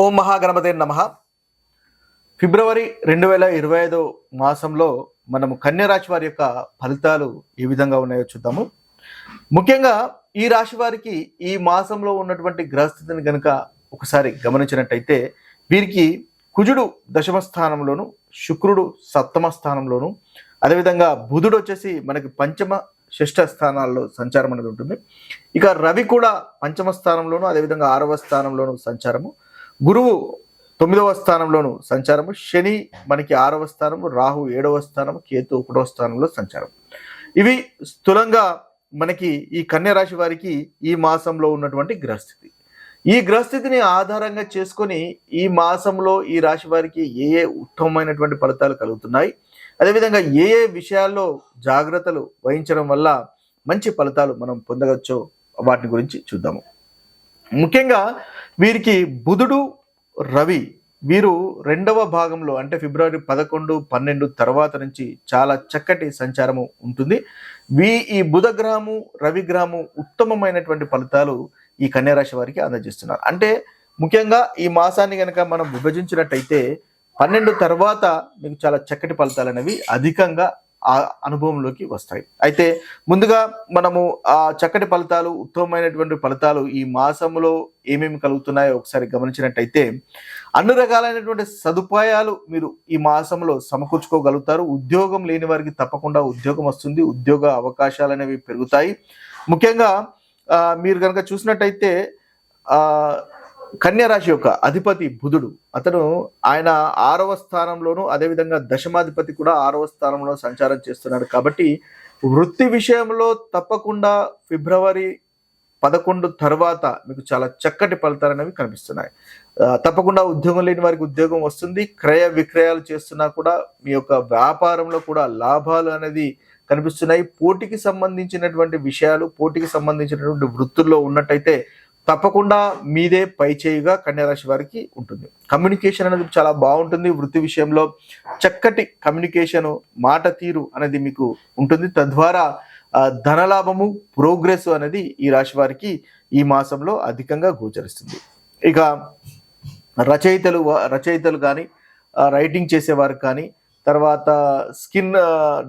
ఓం మహాగణపతి నమ. ఫిబ్రవరి రెండు వేల ఇరవై ఐదో మాసంలో మనము కన్యరాశి వారి యొక్క ఫలితాలు ఏ విధంగా ఉన్నాయో చూద్దాము. ముఖ్యంగా ఈ రాశి వారికి ఈ మాసంలో ఉన్నటువంటి గ్రహస్థితిని కనుక ఒకసారి గమనించినట్టయితే వీరికి కుజుడు దశమ స్థానంలోను శుక్రుడు సప్తమ స్థానంలోను అదేవిధంగా బుధుడు వచ్చేసి మనకి పంచమ షష్ఠ స్థానాల్లో సంచారం అనేది ఉంటుంది. ఇక రవి కూడా పంచమ స్థానంలోను అదేవిధంగా ఆరవ స్థానంలోను సంచారము. గురువు తొమ్మిదవ స్థానంలోను సంచారము శని మనకి ఆరవ స్థానము రాహు ఏడవ స్థానము కేతు ఒకటవ స్థానంలో సంచారం. ఇవి స్థూలంగా మనకి ఈ కన్య రాశి వారికి ఈ మాసంలో ఉన్నటువంటి గ్రహస్థితి. ఈ గ్రహస్థితిని ఆధారంగా చేసుకొని ఈ మాసంలో ఈ రాశి వారికి ఏ ఏ ఉత్తమమైనటువంటి ఫలితాలు కలుగుతున్నాయి అదేవిధంగా ఏ ఏ విషయాల్లో జాగ్రత్తలు వహించడం వల్ల మంచి ఫలితాలు మనం పొందవచ్చో వాటి గురించి చూద్దాము. ముఖ్యంగా వీరికి బుధుడు రవి వీరు రెండవ భాగంలో అంటే ఫిబ్రవరి పదకొండు పన్నెండు తర్వాత నుంచి చాలా చక్కటి సంచారము ఉంటుంది. వీ ఈ బుధ గ్రహము రవి గ్రహము ఉత్తమమైనటువంటి ఫలితాలు ఈ కన్యారాశి వారికి అందజేస్తున్నారు. అంటే ముఖ్యంగా ఈ మాసాన్ని కనుక మనం విభజించినట్టయితే పన్నెండు తర్వాత మీకు చాలా చక్కటి ఫలితాలు అనేవి అధికంగా ఆ అనుభవంలోకి వస్తాయి. అయితే ముందుగా మనము ఆ చక్కటి ఫలితాలు ఉత్తమమైనటువంటి ఫలితాలు ఈ మాసంలో ఏమేమి కలుగుతున్నాయో ఒకసారి గమనించినట్టయితే అన్ని రకాలైనటువంటి సదుపాయాలు మీరు ఈ మాసంలో సమకూర్చుకోగలుగుతారు. ఉద్యోగం లేని వారికి తప్పకుండా ఉద్యోగం వస్తుంది. ఉద్యోగ అవకాశాలు అనేవి పెరుగుతాయి. ముఖ్యంగా మీరు కనుక చూసినట్టయితే కన్యరాశి యొక్క అధిపతి బుధుడు. అతను ఆయన ఆరవ స్థానంలోను అదేవిధంగా దశమాధిపతి కూడా ఆరవ స్థానంలో సంచారం చేస్తున్నాడు. కాబట్టి వృత్తి విషయంలో తప్పకుండా ఫిబ్రవరి పదకొండు తర్వాత మీకు చాలా చక్కటి ఫలితాలు అనేవి కనిపిస్తున్నాయి. తప్పకుండా ఉద్యోగం లేని వారికి ఉద్యోగం వస్తుంది. క్రయ విక్రయాలు చేస్తున్నా కూడా మీ యొక్క వ్యాపారంలో కూడా లాభాలు అనేది కనిపిస్తున్నాయి. పోటీకి సంబంధించినటువంటి విషయాలు పోటీకి సంబంధించినటువంటి వృత్తుల్లో ఉన్నట్టయితే తప్పకుండా మీదే పై చేయిగా కన్యారాశి వారికి ఉంటుంది. కమ్యూనికేషన్ అనేది చాలా బాగుంటుంది. వృత్తి విషయంలో చక్కటి కమ్యూనికేషన్ మాట తీరు అనేది మీకు ఉంటుంది. తద్వారా ధనలాభము ప్రోగ్రెస్ అనేది ఈ రాశి వారికి ఈ మాసంలో అధికంగా గోచరిస్తుంది. ఇక రచయితలు రచయితలు కానీ రైటింగ్ చేసేవారు కానీ తర్వాత స్కిన్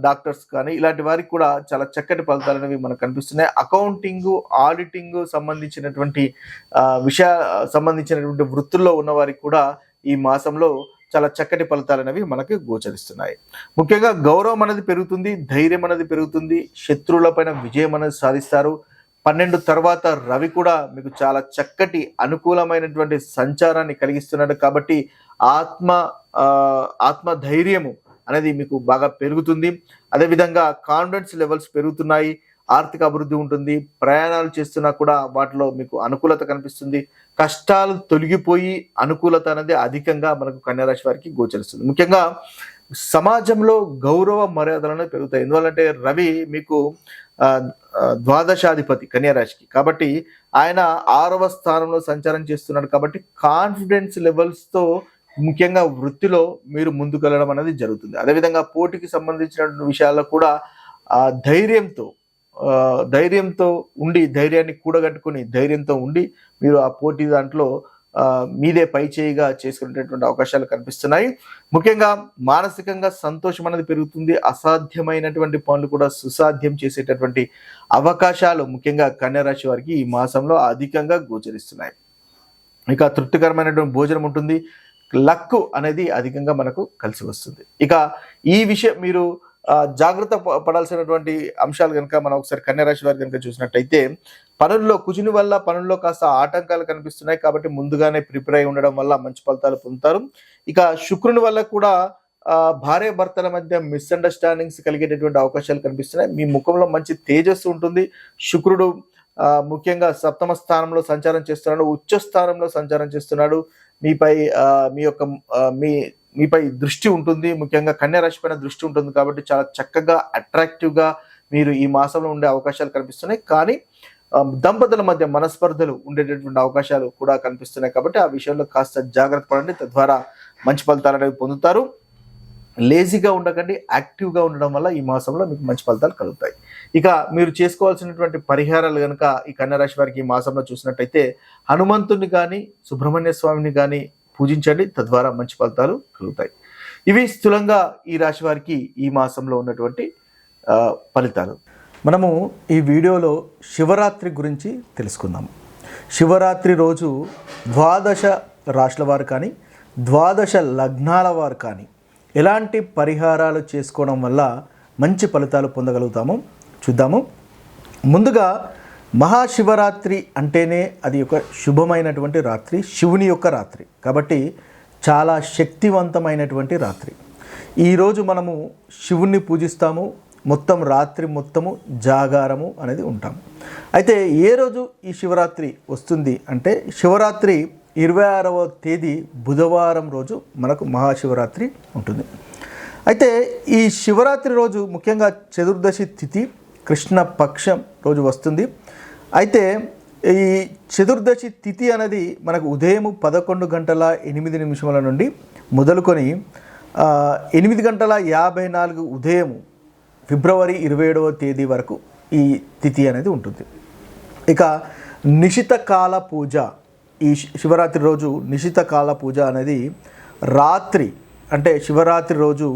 డాక్టర్స్ కానీ ఇలాంటి వారికి కూడా చాలా చక్కటి ఫలితాలు అనేవి మనకు కనిపిస్తున్నాయి. అకౌంటింగ్ ఆడిటింగ్ సంబంధించినటువంటి విషయ సంబంధించినటువంటి వృత్తుల్లో ఉన్న వారికి కూడా ఈ మాసంలో చాలా చక్కటి ఫలితాలు అనేవి మనకి గోచరిస్తున్నాయి. ముఖ్యంగా గౌరవం అనేది పెరుగుతుంది ధైర్యం అనేది పెరుగుతుంది శత్రువులపైన విజయం అనేది సాధిస్తారు. పన్నెండు తర్వాత రవి కూడా మీకు చాలా చక్కటి అనుకూలమైనటువంటి సంచారాన్ని కలిగిస్తున్నాడు కాబట్టి ఆత్మ ఆత్మ ధైర్యము అనేది మీకు బాగా పెరుగుతుంది. అదేవిధంగా కాన్ఫిడెన్స్ లెవెల్స్ పెరుగుతున్నాయి. ఆర్థిక అభివృద్ధి ఉంటుంది. ప్రయాణాలు చేస్తున్నా కూడా వాటిలో మీకు అనుకూలత కనిపిస్తుంది. కష్టాలు తొలగిపోయి అనుకూలత అనేది అధికంగా మనకు కన్యారాశి వారికి గోచరిస్తుంది. ముఖ్యంగా సమాజంలో గౌరవ మర్యాదలు అనేవి పెరుగుతాయి. ఎందువల్లంటే రవి మీకు ద్వాదశాధిపతి కన్యారాశికి. కాబట్టి ఆయన ఆరవ స్థానంలో సంచారం చేస్తున్నాడు. కాబట్టి కాన్ఫిడెన్స్ లెవెల్స్తో ముఖ్యంగా వృత్తిలో మీరు ముందుకెళ్ళడం అనేది జరుగుతుంది. అదేవిధంగా పోటీకి సంబంధించినటువంటి విషయాల్లో కూడా ఆ ధైర్యంతో ధైర్యంతో ఉండి ధైర్యాన్ని కూడగట్టుకుని ధైర్యంతో ఉండి మీరు ఆ పోటీ దాంట్లో మీదే పై చేయిగా చేసుకునేటటువంటి అవకాశాలు కనిపిస్తున్నాయి. ముఖ్యంగా మానసికంగా సంతోషం అనేది పెరుగుతుంది. అసాధ్యమైనటువంటి పనులు కూడా సుసాధ్యం చేసేటటువంటి అవకాశాలు ముఖ్యంగా కన్యారాశి వారికి ఈ మాసంలో అధికంగా గోచరిస్తున్నాయి. ఇక తృప్తికరమైనటువంటి భోజనం ఉంటుంది. లక్ అనేది అధికంగా మనకు కలిసి వస్తుంది. ఇక ఈ విషయం మీరు జాగ్రత్త పడాల్సినటువంటి అంశాలు కనుక మనం ఒకసారి కన్యరాశి వారి కనుక చూసినట్టయితే పనుల్లో కుజుని వల్ల పనుల్లో కాస్త ఆటంకాలు కనిపిస్తున్నాయి కాబట్టి ముందుగానే ప్రిపేర్ అయి ఉండడం వల్ల మంచి ఫలితాలు పొందుతారు. ఇక శుక్రుని వల్ల కూడా భార్య భర్తల మధ్య మిస్అండర్స్టాండింగ్స్ కలిగేటటువంటి అవకాశాలు కనిపిస్తున్నాయి. మీ ముఖంలో మంచి తేజస్సు ఉంటుంది. శుక్రుడు ముఖ్యంగా సప్తమ స్థానంలో సంచారం చేస్తున్నాడు ఉచ్చ స్థానంలో సంచారం చేస్తున్నాడు. మీపై మీ యొక్క మీ మీపై దృష్టి ఉంటుంది. ముఖ్యంగా కన్యా రాశి పైన దృష్టి ఉంటుంది కాబట్టి చాలా చక్కగా అట్రాక్టివ్గా మీరు ఈ మాసంలో ఉండే అవకాశాలు కనిపిస్తున్నాయి. కానీ దంపతుల మధ్య మనస్పర్ధలు ఉండేటటువంటి అవకాశాలు కూడా కనిపిస్తున్నాయి కాబట్టి ఆ విషయంలో కాస్త జాగ్రత్త పడండి. తద్వారా మంచి ఫలితాలు అనేవి పొందుతారు. లేజీగా ఉండకండి యాక్టివ్గా ఉండడం వల్ల ఈ మాసంలో మీకు మంచి ఫలితాలు కలుగుతాయి. ఇక మీరు చేసుకోవాల్సినటువంటి పరిహారాలు కనుక ఈ కన్యరాశి వారికి ఈ మాసంలో చూసినట్టయితే హనుమంతుని కానీ సుబ్రహ్మణ్య స్వామిని కానీ పూజించండి తద్వారా మంచి ఫలితాలు కలుగుతాయి. ఇవి స్థూలంగా ఈ రాశి వారికి ఈ మాసంలో ఉన్నటువంటి ఫలితాలు. మనము ఈ వీడియోలో శివరాత్రి గురించి తెలుసుకుందాము శివరాత్రి రోజు ద్వాదశ రాశుల వారు కానీ ద్వాదశ లగ్నాల వారు కానీ ఎలాంటి పరిహారాలు చేసుకోవడం వల్ల మంచి ఫలితాలు పొందగలుగుతాము? చూద్దాము. ముందుగా మహాశివరాత్రి అంటేనే అది ఒక శుభమైనటువంటి రాత్రి శివుని యొక్క రాత్రి. కాబట్టి చాలా శక్తివంతమైనటువంటి రాత్రి. ఈరోజు మనము శివుణ్ణి పూజిస్తాము. మొత్తం రాత్రి మొత్తము జాగారము అనేది ఉంటాము. అయితే ఏ రోజు ఈ శివరాత్రి వస్తుంది అంటే శివరాత్రి ఇరవై ఆరవ తేదీ బుధవారం రోజు మనకు మహాశివరాత్రి ఉంటుంది. అయితే ఈ శివరాత్రి రోజు ముఖ్యంగా చతుర్దశి తిథి కృష్ణ పక్షం రోజు వస్తుంది. అయితే ఈ చతుర్దశి తిథి అనేది మనకు ఉదయం పదకొండు గంటల ఎనిమిది నిమిషముల నుండి మొదలుకొని ఎనిమిది గంటల యాభై నాలుగు ఉదయం ఫిబ్రవరి ఇరవై ఏడవ తేదీ వరకు ఈ తిథి అనేది ఉంటుంది. ఇక నిశిత కాల పూజ ఈ శివరాత్రి రోజు నిశిత కాల పూజ అనేది రాత్రి అంటే శివరాత్రి రోజు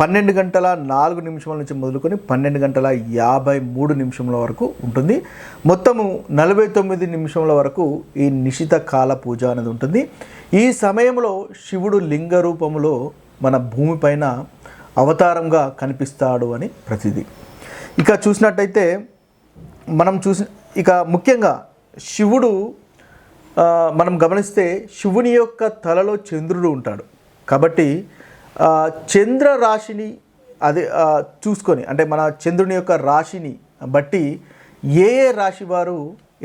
పన్నెండు గంటల నాలుగు నిమిషముల నుంచి మొదలుకొని పన్నెండు గంటల యాభై మూడు నిమిషముల వరకు ఉంటుంది. మొత్తము నలభై తొమ్మిది నిమిషముల వరకు ఈ నిశిత కాల పూజ అనేది ఉంటుంది. ఈ సమయంలో శివుడు లింగ రూపంలో మన భూమిపైన అవతారంగా కనిపిస్తాడు అని ప్రతిది. ఇక చూసినట్టయితే మనం చూసి ఇక ముఖ్యంగా శివుడు మనం గమనిస్తే శివుని యొక్క తలలో చంద్రుడు ఉంటాడు. కాబట్టి చంద్ర రాశిని అదే చూసుకొని అంటే మన చంద్రుని యొక్క రాశిని బట్టి ఏ ఏ రాశి వారు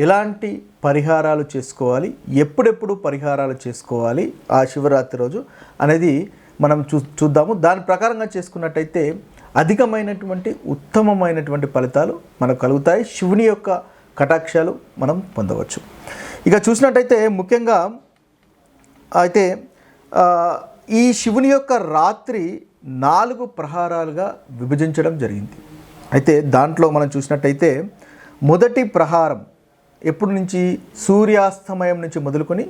ఎలాంటి పరిహారాలు చేసుకోవాలి ఎప్పుడెప్పుడు పరిహారాలు చేసుకోవాలి ఆ శివరాత్రి రోజు అనేది మనం చూ చూద్దాము. దాని ప్రకారంగా చేసుకున్నట్టయితే అధికమైనటువంటి ఉత్తమమైనటువంటి ఫలితాలు మనకు కలుగుతాయి. శివుని యొక్క కటాక్షాలు మనం పొందవచ్చు. ఇక చూసినట్టయితే ముఖ్యంగా అయితే ఈ శివుని యొక్క రాత్రి నాలుగు ప్రహారాలుగా విభజించడం జరిగింది. అయితే దాంట్లో మనం చూసినట్టయితే మొదటి ప్రహారం ఎప్పటి నుంచి? సూర్యాస్తమయం నుంచి మొదలుకొని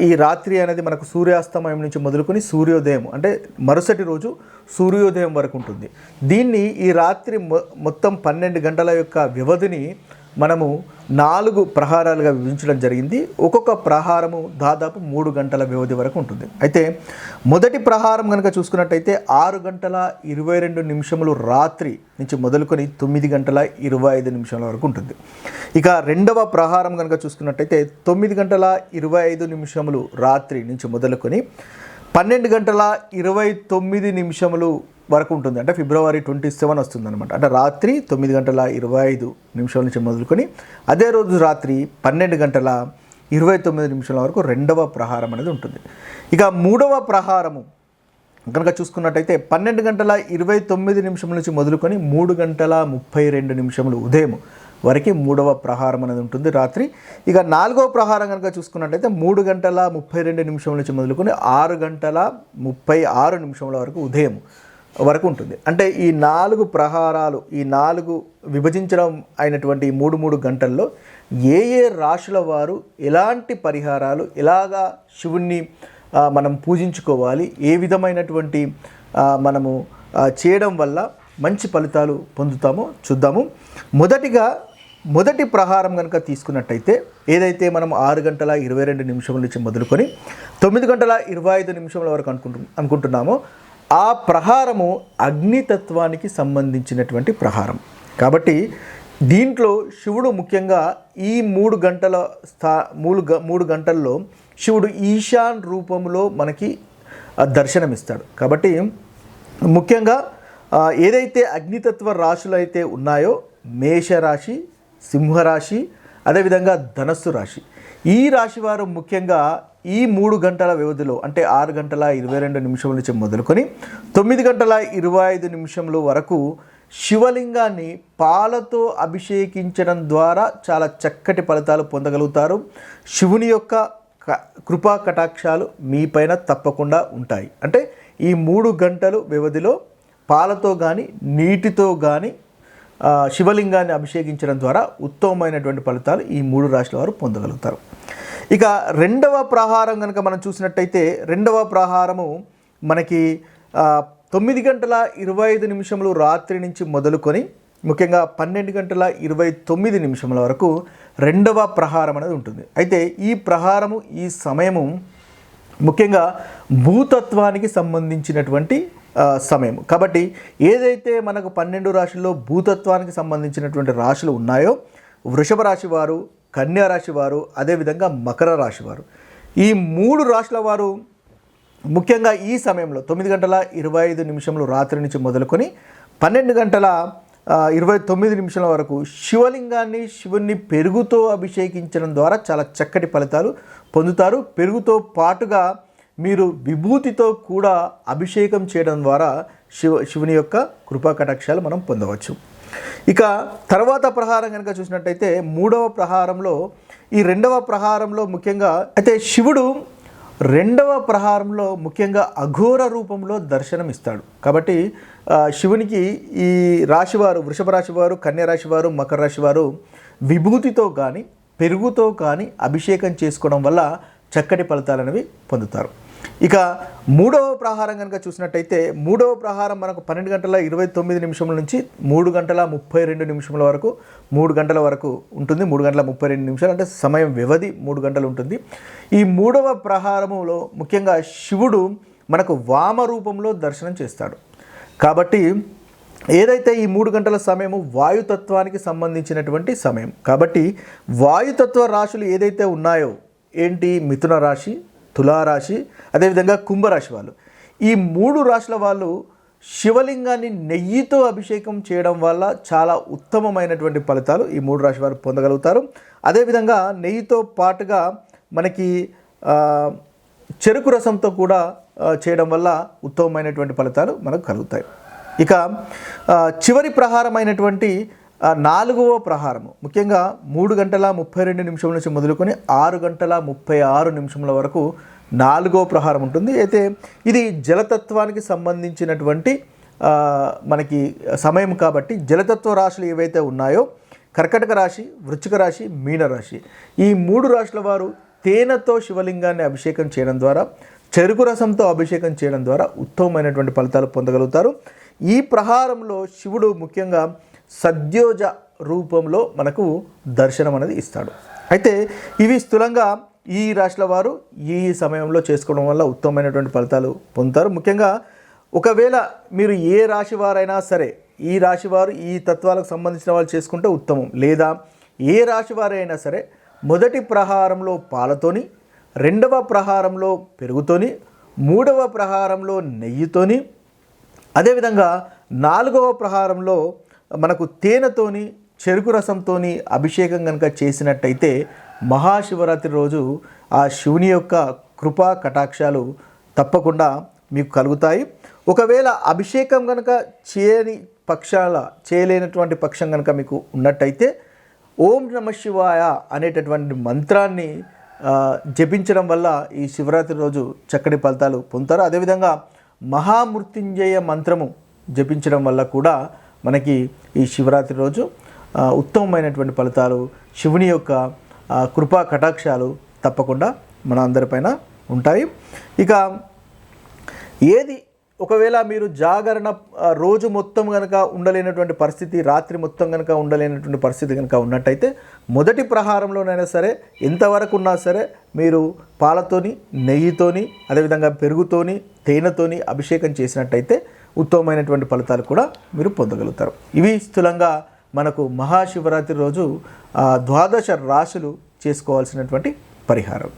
ఈ రాత్రి అనేది మనకు సూర్యాస్తమయం నుంచి మొదలుకొని సూర్యోదయం అంటే మరుసటి రోజు సూర్యోదయం వరకు ఉంటుంది. దీన్ని ఈ రాత్రి మొ- మొత్తం పన్నెండు గంటల యొక్క వ్యవధిని మనము నాలుగు ప్రహారాలుగా విభజించడం జరిగింది. ఒక్కొక్క ప్రహారము దాదాపు మూడు గంటల వ్యవధి వరకు ఉంటుంది. అయితే మొదటి ప్రహారం కనుక చూసుకున్నట్టయితే ఆరు గంటల ఇరవై రెండు నిమిషములు రాత్రి నుంచి మొదలుకొని తొమ్మిది గంటల ఇరవై ఐదు నిమిషాల వరకు ఉంటుంది. ఇక రెండవ ప్రహారం కనుక చూసుకున్నట్టయితే తొమ్మిది గంటల ఇరవై ఐదు నిమిషములు రాత్రి నుంచి మొదలుకొని పన్నెండు గంటల ఇరవై తొమ్మిది నిమిషములు వరకు ఉంటుంది. అంటే ఫిబ్రవరి ట్వంటీ సెవెన్ వస్తుంది అనమాట అంటే రాత్రి తొమ్మిది గంటల ఇరవై ఐదు నిమిషాల నుంచి మొదలుకొని అదే రోజు రాత్రి పన్నెండు గంటల ఇరవై తొమ్మిది నిమిషాల వరకు రెండవ ప్రహారం అనేది ఉంటుంది. ఇక మూడవ ప్రహారము కనుక చూసుకున్నట్టయితే పన్నెండు గంటల ఇరవై తొమ్మిది నిమిషముల నుంచి మొదలుకొని మూడు గంటల ముప్పై రెండు నిమిషములు ఉదయం వరకు మూడవ ప్రహారం అనేది ఉంటుంది రాత్రి. ఇక నాలుగవ ప్రహారం కనుక చూసుకున్నట్టయితే మూడు గంటల ముప్పై రెండు నిమిషముల నుంచి మొదలుకొని ఆరు గంటల ముప్పై ఆరు నిమిషముల వరకు ఉదయం వరకు ఉంటుంది. అంటే ఈ నాలుగు ప్రహారాలు ఈ నాలుగు విభజించడం అయినటువంటి ఈ మూడు మూడు గంటల్లో ఏ ఏ రాశుల వారు ఎలాంటి పరిహారాలు ఎలాగా శివుణ్ణి మనం పూజించుకోవాలి ఏ విధమైనటువంటి మనము చేయడం వల్ల మంచి ఫలితాలు పొందుతామో చూద్దాము. మొదటిగా మొదటి ప్రహారం కనుక తీసుకున్నట్టయితే ఏదైతే మనం ఆరు గంటల ఇరవై రెండు నిమిషం నుంచి మొదలుకొని తొమ్మిది గంటల ఇరవై ఐదు నిమిషముల వరకు అనుకుంటు అనుకుంటున్నామో ఆ ప్రహారము అగ్నితత్వానికి సంబంధించినటువంటి ప్రహారం. కాబట్టి దీంట్లో శివుడు ముఖ్యంగా ఈ మూడు గంటల స్థా మూడు గ మూడు గంటల్లో శివుడు ఈశాన్ రూపంలో మనకి దర్శనమిస్తాడు. కాబట్టి ముఖ్యంగా ఏదైతే అగ్నితత్వ రాశులు అయితే ఉన్నాయో మేషరాశి సింహరాశి అదేవిధంగా ధనస్సు రాశి. ఈ రాశి వారు ముఖ్యంగా ఈ మూడు గంటల వ్యవధిలో అంటే ఆరు గంటల ఇరవై రెండు నిమిషం నుంచి మొదలుకొని తొమ్మిది గంటల ఇరవై ఐదు నిమిషముల వరకు శివలింగాన్ని పాలతో అభిషేకించడం ద్వారా చాలా చక్కటి ఫలితాలు పొందగలుగుతారు. శివుని యొక్క క- కృపా కటాక్షాలు మీపైన తప్పకుండా ఉంటాయి. అంటే ఈ మూడు గంటలు వ్యవధిలో పాలతో కానీ నీటితో కానీ శివలింగాన్ని అభిషేకించడం ద్వారా ఉత్తమమైనటువంటి ఫలితాలు ఈ మూడు రాశుల వారు పొందగలుగుతారు. ఇక రెండవ ప్రహారం కనుక మనం చూసినట్టయితే రెండవ ప్రహారము మనకి తొమ్మిది గంటల ఇరవై ఐదు నిమిషములు రాత్రి నుంచి మొదలుకొని ముఖ్యంగా పన్నెండు గంటల ఇరవై తొమ్మిది నిమిషముల వరకు రెండవ ప్రహారం అనేది ఉంటుంది. అయితే ఈ ప్రహారము ఈ సమయము ముఖ్యంగా భూతత్వానికి సంబంధించినటువంటి సమయం కాబట్టి ఏదైతే మనకు పన్నెండు రాశుల్లో భూతత్వానికి సంబంధించినటువంటి రాశులు ఉన్నాయో వృషభ రాశి వారు కన్యా రాశి వారు అదేవిధంగా మకర రాశి వారు. ఈ మూడు రాశుల వారు ముఖ్యంగా ఈ సమయంలో తొమ్మిది గంటల ఇరవై ఐదు నిమిషంలో రాత్రి నుంచి మొదలుకొని పన్నెండు గంటల ఇరవై తొమ్మిది నిమిషాల వరకు శివలింగాన్ని శివుణ్ణి పెరుగుతో అభిషేకించడం ద్వారా చాలా చక్కటి ఫలితాలు పొందుతారు. పెరుగుతో పాటుగా మీరు విభూతితో కూడా అభిషేకం చేయడం ద్వారా శివ శివుని యొక్క కృపా కటాక్షాలు మనం పొందవచ్చు. ఇక తర్వాత ప్రహారం కనుక చూసినట్టయితే మూడవ ప్రహారంలో ఈ రెండవ ప్రహారంలో ముఖ్యంగా అయితే శివుడు రెండవ ప్రహారంలో ముఖ్యంగా అఘోర రూపంలో దర్శనం ఇస్తాడు కాబట్టి శివునికి ఈ రాశివారు వృషభ రాశివారు కన్యా మకర రాశివారు విభూతితో కానీ పెరుగుతో కానీ అభిషేకం చేసుకోవడం వల్ల చక్కటి ఫలితాలనేవి పొందుతారు. ఇక మూడవ ప్రహారం కనుక చూసినట్టయితే మూడవ ప్రహారం మనకు పన్నెండు గంటల ఇరవై తొమ్మిది నిమిషముల నుంచి మూడు గంటల ముప్పై రెండు నిమిషముల వరకు మూడు గంటల వరకు ఉంటుంది. మూడు గంటల ముప్పై రెండు నిమిషాలు అంటే సమయం వ్యవధి మూడు గంటలు ఉంటుంది. ఈ మూడవ ప్రహారములో ముఖ్యంగా శివుడు మనకు వామ రూపంలో దర్శనం చేస్తాడు. కాబట్టి ఏదైతే ఈ మూడు గంటల సమయము వాయుతత్వానికి సంబంధించినటువంటి సమయం కాబట్టి వాయుతత్వ రాశులు ఏదైతే ఉన్నాయో ఏంటి? మిథున రాశి తులారాశి అదేవిధంగా కుంభరాశి వాళ్ళు. ఈ మూడు రాశుల వాళ్ళు శివలింగాన్ని నెయ్యితో అభిషేకం చేయడం వల్ల చాలా ఉత్తమమైనటువంటి ఫలితాలు ఈ మూడు రాశి వారు పొందగలుగుతారు. అదేవిధంగా నెయ్యితో పాటుగా మనకి చెరుకు రసంతో కూడా చేయడం వల్ల ఉత్తమమైనటువంటి ఫలితాలు మనకు కలుగుతాయి. ఇక చివరి ప్రహారమైనటువంటి నాలుగవ ప్రహారము. ముఖ్యంగా మూడు గంటల ముప్పై రెండు నిమిషం నుంచి మొదలుకొని ఆరు గంటల ముప్పై ఆరు నిమిషముల వరకు నాలుగవ ప్రహారం ఉంటుంది. అయితే ఇది జలతత్వానికి సంబంధించినటువంటి మనకి సమయం కాబట్టి జలతత్వ రాశులు ఏవైతే ఉన్నాయో కర్కటక రాశి వృచ్చిక రాశి మీన రాశి ఈ మూడు రాశుల వారు తేనెతో శివలింగాన్ని అభిషేకం చేయడం ద్వారా చెరుకు రసంతో అభిషేకం చేయడం ద్వారా ఉత్తమమైనటువంటి ఫలితాలు పొందగలుగుతారు. ఈ ప్రహారంలో శివుడు ముఖ్యంగా సద్యోజ రూపంలో మనకు దర్శనం అనేది ఇస్తాడు. అయితే ఇవి స్థూలంగా ఈ రాశుల వారు ఈ సమయంలో చేసుకోవడం వల్ల ఉత్తమమైనటువంటి ఫలితాలు పొందుతారు. ముఖ్యంగా ఒకవేళ మీరు ఏ రాశి వారైనా సరే ఈ రాశి వారు ఈ తత్వాలకు సంబంధించిన వాళ్ళు చేసుకుంటే ఉత్తమం. లేదా ఏ రాశి వారైనా సరే మొదటి ప్రహారంలో పాలతోని రెండవ ప్రహారంలో పెరుగుతోని మూడవ ప్రహారంలో నెయ్యితోని అదేవిధంగా నాలుగవ ప్రహారంలో మనకు తేనెతోని చెరుకు రసంతోని అభిషేకం కనుక చేసినట్టయితే మహాశివరాత్రి రోజు ఆ శివుని యొక్క కృపా కటాక్షాలు తప్పకుండా మీకు కలుగుతాయి. ఒకవేళ అభిషేకం కనుక చేయని పక్షాల చేయలేనటువంటి పక్షం కనుక మీకు ఉన్నట్టయితే ఓం నమ శివాయ అనేటటువంటి మంత్రాన్ని జపించడం వల్ల ఈ శివరాత్రి రోజు చక్కటి ఫలితాలు పొందుతారు. అదేవిధంగా మహామృత్యుంజయ మంత్రము జపించడం వల్ల కూడా మనకి ఈ శివరాత్రి రోజు ఉత్తమమైనటువంటి ఫలితాలు శివుని యొక్క కృపా కటాక్షాలు తప్పకుండా మన అందరిపైన ఉంటాయి. ఇక ఏది ఒకవేళ మీరు జాగరణ రోజు మొత్తం కనుక ఉండలేనటువంటి పరిస్థితి రాత్రి మొత్తం కనుక ఉండలేనటువంటి పరిస్థితి కనుక ఉన్నట్టయితే మొదటి ప్రహారంలోనైనా సరే ఎంతవరకు ఉన్నా సరే మీరు పాలతోని నెయ్యితోని అదేవిధంగా పెరుగుతోని తేనెతోని అభిషేకం చేసినట్టయితే ఉత్తమమైనటువంటి ఫలితాలు కూడా మీరు పొందగలుగుతారు. ఇవి స్థూలంగా మనకు మహాశివరాత్రి రోజు ద్వాదశ రాశులు చేసుకోవాల్సినటువంటి పరిహారం.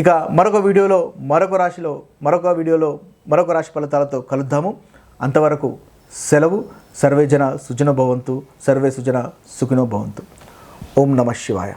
ఇక మరొక వీడియోలో మరొక రాశిలో మరొక వీడియోలో మరొక రాశి ఫలితాలతో కలుద్దాము. అంతవరకు సెలవు. సర్వే జన సుజన భవంతు సర్వే సుజన సుఖినో భవంతు. ఓం నమ శివాయ.